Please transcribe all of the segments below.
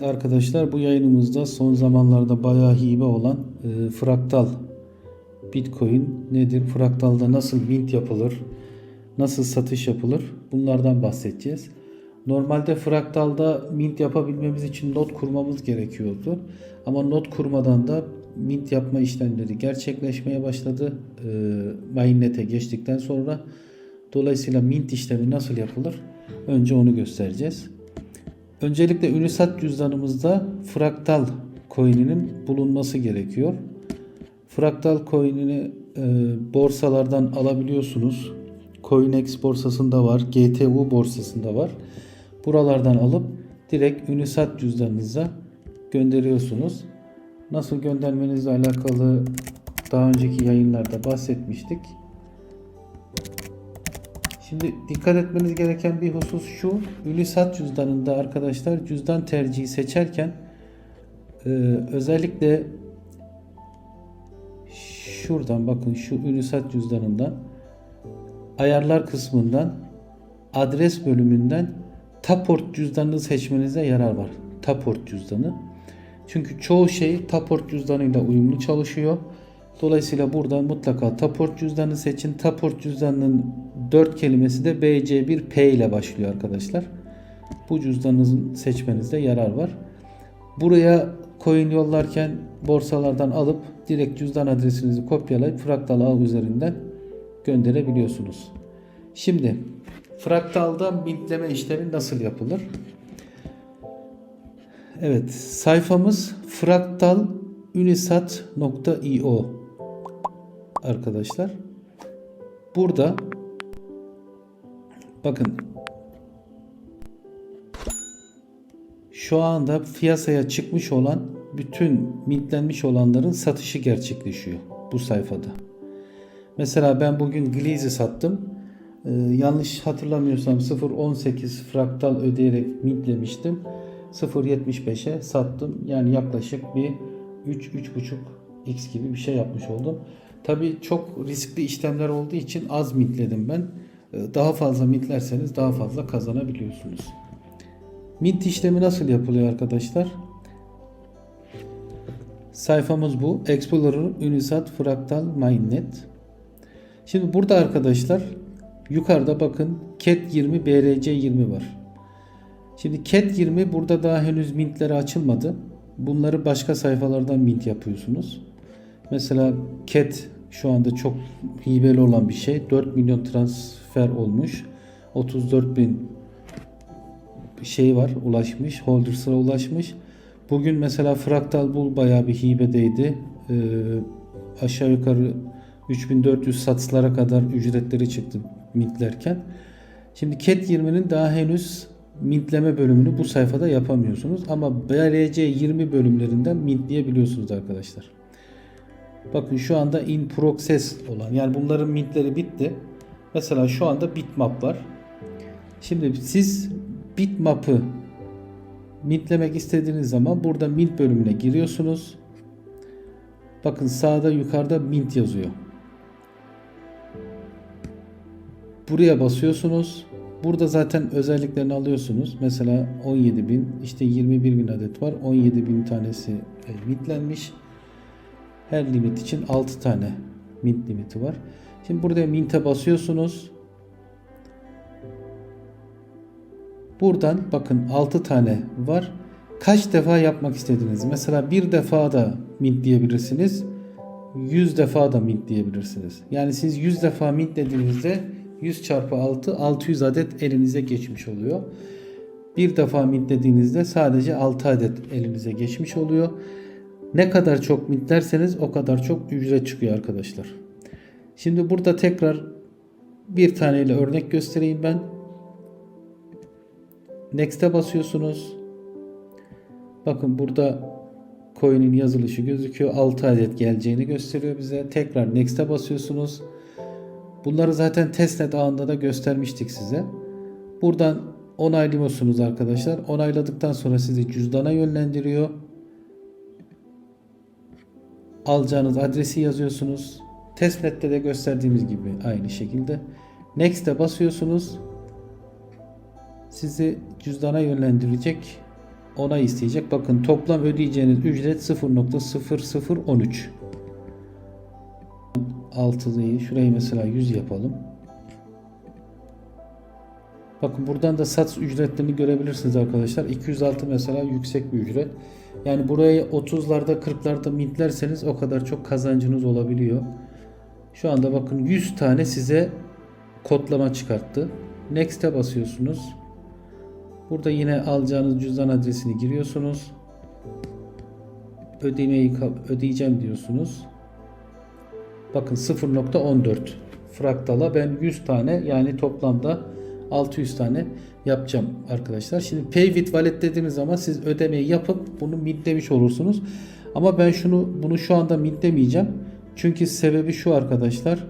Evet arkadaşlar bu yayınımızda son zamanlarda bayağı hibe olan e, fraktal Bitcoin nedir? Fraktalda nasıl mint yapılır? Nasıl satış yapılır? Bunlardan bahsedeceğiz. Normalde fraktalda mint yapabilmemiz için not kurmamız gerekiyordu. Ama not kurmadan da mint yapma işlemleri gerçekleşmeye başladı. E, mainnet'e geçtikten sonra dolayısıyla mint işlemi nasıl yapılır? Önce onu göstereceğiz. Öncelikle Unisat cüzdanımızda fraktal coin'inin bulunması gerekiyor. Fraktal coin'ini e, borsalardan alabiliyorsunuz. Coinex borsasında var, GTU borsasında var. Buralardan alıp direkt Unisat cüzdanınıza gönderiyorsunuz. Nasıl göndermenizle alakalı daha önceki yayınlarda bahsetmiştik. Şimdi dikkat etmeniz gereken bir husus şu. Unisat cüzdanında arkadaşlar cüzdan tercihi seçerken e, özellikle şuradan bakın şu Unisat cüzdanından ayarlar kısmından adres bölümünden Taport cüzdanını seçmenize yarar var. Taport cüzdanı. Çünkü çoğu şey Taport cüzdanıyla uyumlu çalışıyor. Dolayısıyla burada mutlaka Taport cüzdanı seçin. Taport cüzdanının 4 kelimesi de BC1P ile başlıyor arkadaşlar. Bu cüzdanınızın seçmenizde yarar var. Buraya coin yollarken borsalardan alıp direkt cüzdan adresinizi kopyalayıp fraktal ağ üzerinden gönderebiliyorsunuz. Şimdi fraktalda mintleme işlemi nasıl yapılır? Evet sayfamız fraktalunisat.io arkadaşlar. Burada bakın şu anda piyasaya çıkmış olan bütün mintlenmiş olanların satışı gerçekleşiyor bu sayfada. Mesela ben bugün Glizi sattım. Ee, yanlış hatırlamıyorsam 0.18 fraktal ödeyerek mintlemiştim. 0.75'e sattım. Yani yaklaşık bir 3-3.5 x gibi bir şey yapmış oldum. Tabii çok riskli işlemler olduğu için az mintledim ben. Ee, Daha fazla mintlerseniz daha fazla kazanabiliyorsunuz. Mint işlemi nasıl yapılıyor arkadaşlar? Sayfamız bu. Explorer Unisat Fractal Mainnet. Şimdi burada arkadaşlar yukarıda bakın CAT 20 BRC 20 var. Şimdi CAT 20 burada daha henüz mintleri açılmadı. Bunları başka sayfalardan mint yapıyorsunuz. Mesela CAT şu anda çok hibeli olan bir şey. 4 milyon transfer olmuş. 34 bin şey var ulaşmış. Holders'a ulaşmış. Bugün mesela Fractal Bull bayağı bir hibedeydi. Ee, aşağı yukarı 3400 satslara kadar ücretleri çıktı mintlerken. Şimdi CAT 20'nin daha henüz mintleme bölümünü bu sayfada yapamıyorsunuz. Ama BRC 20 bölümlerinden mintleyebiliyorsunuz arkadaşlar. Bakın şu anda in process olan yani bunların mintleri bitti. Mesela şu anda bitmap var. Şimdi siz bitmap'ı mintlemek istediğiniz zaman burada mint bölümüne giriyorsunuz. Bakın sağda yukarıda mint yazıyor. Buraya basıyorsunuz. Burada zaten özelliklerini alıyorsunuz. Mesela 17.000 işte 21.000 adet var. 17.000 tanesi e, mintlenmiş. Her limit için 6 tane mint limiti var. Şimdi burada mint'e basıyorsunuz. Buradan bakın 6 tane var. Kaç defa yapmak istediğiniz. Mesela bir defa da mint diyebilirsiniz. 100 defa da mint diyebilirsiniz. Yani siz 100 defa mint dediğinizde 100 çarpı 6 600 adet elinize geçmiş oluyor. Bir defa mint dediğinizde sadece 6 adet elinize geçmiş oluyor. Ne kadar çok mintlerseniz o kadar çok ücret çıkıyor arkadaşlar. Şimdi burada tekrar bir taneyle örnek göstereyim ben. Next'e basıyorsunuz. Bakın burada coin'in yazılışı gözüküyor. 6 adet geleceğini gösteriyor bize. Tekrar Next'e basıyorsunuz. Bunları zaten testnet ağında da göstermiştik size. Buradan onaylıyorsunuz arkadaşlar. Onayladıktan sonra sizi cüzdana yönlendiriyor. Alacağınız adresi yazıyorsunuz. Testnet'te de gösterdiğimiz gibi aynı şekilde. Next'e basıyorsunuz. Sizi cüzdana yönlendirecek onay isteyecek. Bakın toplam ödeyeceğiniz ücret 0.0013. 6'lıyı şurayı mesela 100 yapalım. Bakın buradan da sats ücretlerini görebilirsiniz arkadaşlar. 206 mesela yüksek bir ücret. Yani buraya 30'larda 40'larda mintlerseniz o kadar çok kazancınız olabiliyor. Şu anda bakın 100 tane size kodlama çıkarttı. Next'e basıyorsunuz. Burada yine alacağınız cüzdan adresini giriyorsunuz. Ödemeyi ödeyeceğim diyorsunuz. Bakın 0.14 fraktala ben 100 tane yani toplamda 600 tane yapacağım arkadaşlar. Şimdi Pay with Wallet dediğiniz zaman siz ödemeyi yapıp bunu mintlemiş olursunuz. Ama ben şunu bunu şu anda mintlemeyeceğim. Çünkü sebebi şu arkadaşlar.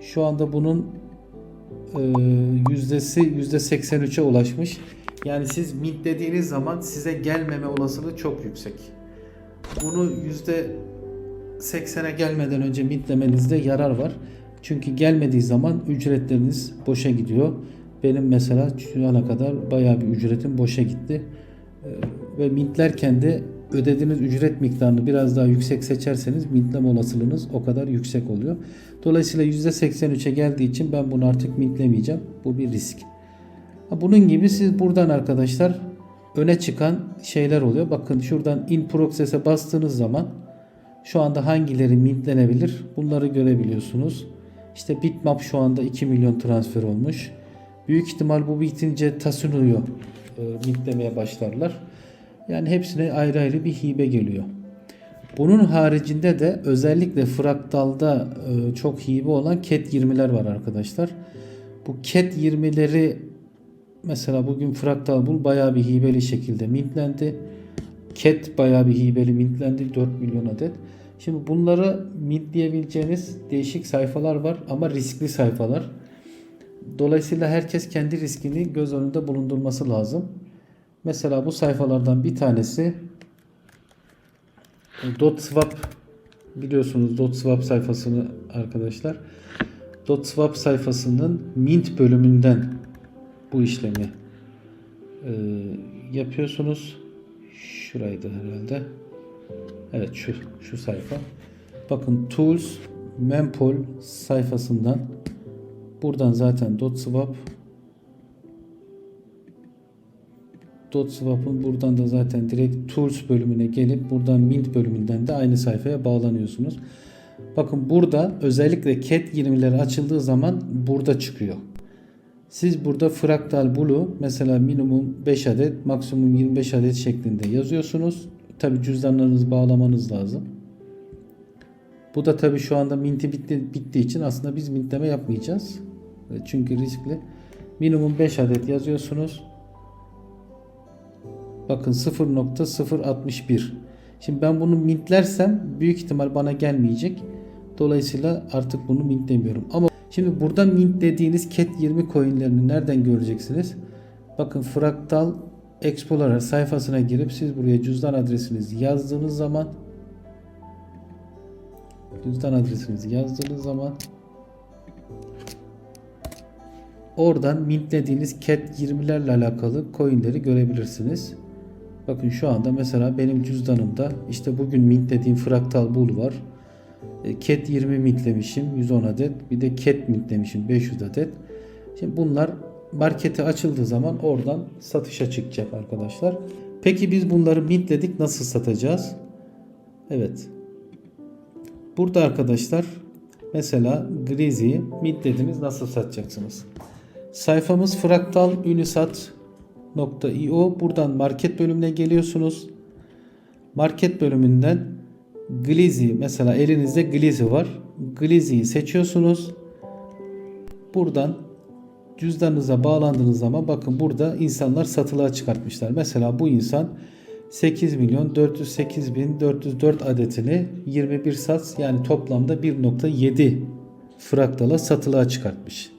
Şu anda bunun e, yüzdesi %83'e ulaşmış. Yani siz mintlediğiniz zaman size gelmeme olasılığı çok yüksek. Bunu %80'e gelmeden önce mintlemenizde yarar var. Çünkü gelmediği zaman ücretleriniz boşa gidiyor. Benim mesela şu ana kadar bayağı bir ücretim boşa gitti. Ee, Ve mintlerken de ödediğiniz ücret miktarını biraz daha yüksek seçerseniz mintleme olasılığınız o kadar yüksek oluyor. Dolayısıyla %83'e geldiği için ben bunu artık mintlemeyeceğim. Bu bir risk. Bunun gibi siz buradan arkadaşlar öne çıkan şeyler oluyor. Bakın şuradan in process'e bastığınız zaman şu anda hangileri mintlenebilir bunları görebiliyorsunuz. İşte bitmap şu anda 2 milyon transfer olmuş. Büyük ihtimal bu bitince Tasunu'yu e, mintlemeye başlarlar. Yani hepsine ayrı ayrı bir hibe geliyor. Bunun haricinde de özellikle Fraktal'da e, çok hibe olan Cat 20'ler var arkadaşlar. Bu Cat 20'leri mesela bugün Fraktal Bull bayağı bir hibeli şekilde mintlendi. Cat bayağı bir hibeli mintlendi 4 milyon adet. Şimdi bunları mintleyebileceğiniz değişik sayfalar var ama riskli sayfalar. Dolayısıyla herkes kendi riskini göz önünde bulundurması lazım. Mesela bu sayfalardan bir tanesi DotSwap biliyorsunuz DotSwap sayfasını arkadaşlar. DotSwap sayfasının Mint bölümünden bu işlemi e, yapıyorsunuz. Şuraydı herhalde. Evet şu şu sayfa. Bakın Tools Mempool sayfasından buradan zaten DotSwap DotSwap'ın buradan da zaten direkt Tools bölümüne gelip buradan Mint bölümünden de aynı sayfaya bağlanıyorsunuz. Bakın burada özellikle Cat 20'leri açıldığı zaman burada çıkıyor. Siz burada Fractal Blue mesela minimum 5 adet maksimum 25 adet şeklinde yazıyorsunuz. Tabi cüzdanlarınızı bağlamanız lazım. Bu da tabi şu anda minti bitti, bittiği için aslında biz mintleme yapmayacağız. Çünkü riskli. Minimum 5 adet yazıyorsunuz. Bakın 0.061. Şimdi ben bunu mintlersem büyük ihtimal bana gelmeyecek. Dolayısıyla artık bunu mintlemiyorum. Ama şimdi burada mintlediğiniz Cat 20 coinlerini nereden göreceksiniz? Bakın Fractal Explorer sayfasına girip siz buraya cüzdan adresinizi yazdığınız zaman cüzdan adresinizi yazdığınız zaman oradan mintlediğiniz Cat 20'lerle alakalı coinleri görebilirsiniz. Bakın şu anda mesela benim cüzdanımda işte bugün mintlediğim Fractal Bull var. E, Cat 20 mintlemişim 110 adet. Bir de Cat mintlemişim 500 adet. Şimdi bunlar markete açıldığı zaman oradan satışa çıkacak arkadaşlar. Peki biz bunları mintledik nasıl satacağız? Evet. Burada arkadaşlar mesela Grizzly mintlediniz nasıl satacaksınız? Sayfamız Fractal Unisat .io buradan market bölümüne geliyorsunuz. Market bölümünden Glizzy mesela elinizde Glizzy var. Glizzy'yi seçiyorsunuz. Buradan cüzdanınıza bağlandığınız zaman bakın burada insanlar satılığa çıkartmışlar. Mesela bu insan 8 milyon 408 bin 404 adetini 21 sat yani toplamda 1.7 fraktala satılığa çıkartmış.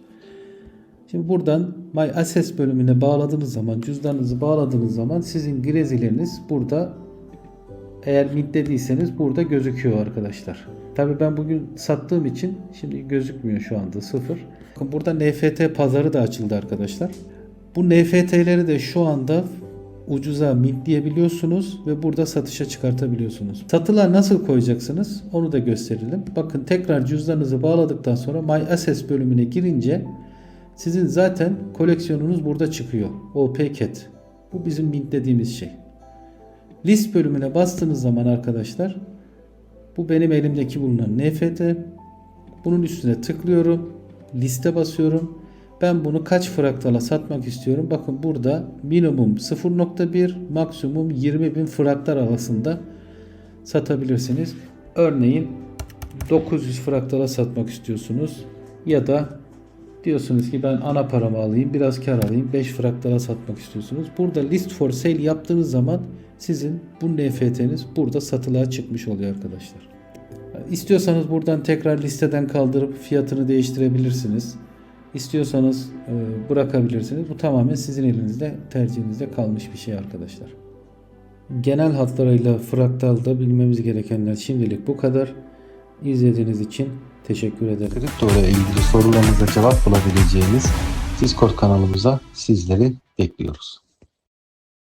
Şimdi buradan My Access bölümüne bağladığınız zaman, cüzdanınızı bağladığınız zaman sizin grezileriniz burada eğer mintlediyseniz burada gözüküyor arkadaşlar. Tabi ben bugün sattığım için şimdi gözükmüyor şu anda sıfır. Burada NFT pazarı da açıldı arkadaşlar. Bu NFT'leri de şu anda ucuza mintleyebiliyorsunuz ve burada satışa çıkartabiliyorsunuz. Satılar nasıl koyacaksınız onu da gösterelim. Bakın tekrar cüzdanınızı bağladıktan sonra My Assets bölümüne girince sizin zaten koleksiyonunuz burada çıkıyor. OP Cat. Bu bizim mintlediğimiz şey. List bölümüne bastığınız zaman arkadaşlar bu benim elimdeki bulunan NFT. Bunun üstüne tıklıyorum. Liste basıyorum. Ben bunu kaç fraktala satmak istiyorum? Bakın burada minimum 0.1 maksimum 20 bin fraktal arasında satabilirsiniz. Örneğin 900 fraktala satmak istiyorsunuz. Ya da diyorsunuz ki ben ana paramı alayım biraz kar alayım 5 fraktala satmak istiyorsunuz. Burada list for sale yaptığınız zaman sizin bu NFT'niz burada satılığa çıkmış oluyor arkadaşlar. İstiyorsanız buradan tekrar listeden kaldırıp fiyatını değiştirebilirsiniz. İstiyorsanız e, bırakabilirsiniz. Bu tamamen sizin elinizde, tercihinizde kalmış bir şey arkadaşlar. Genel hatlarıyla fraktalda bilmemiz gerekenler şimdilik bu kadar. İzlediğiniz için teşekkür ederim. Kripto ile ilgili sorularınıza cevap bulabileceğiniz Discord kanalımıza sizleri bekliyoruz.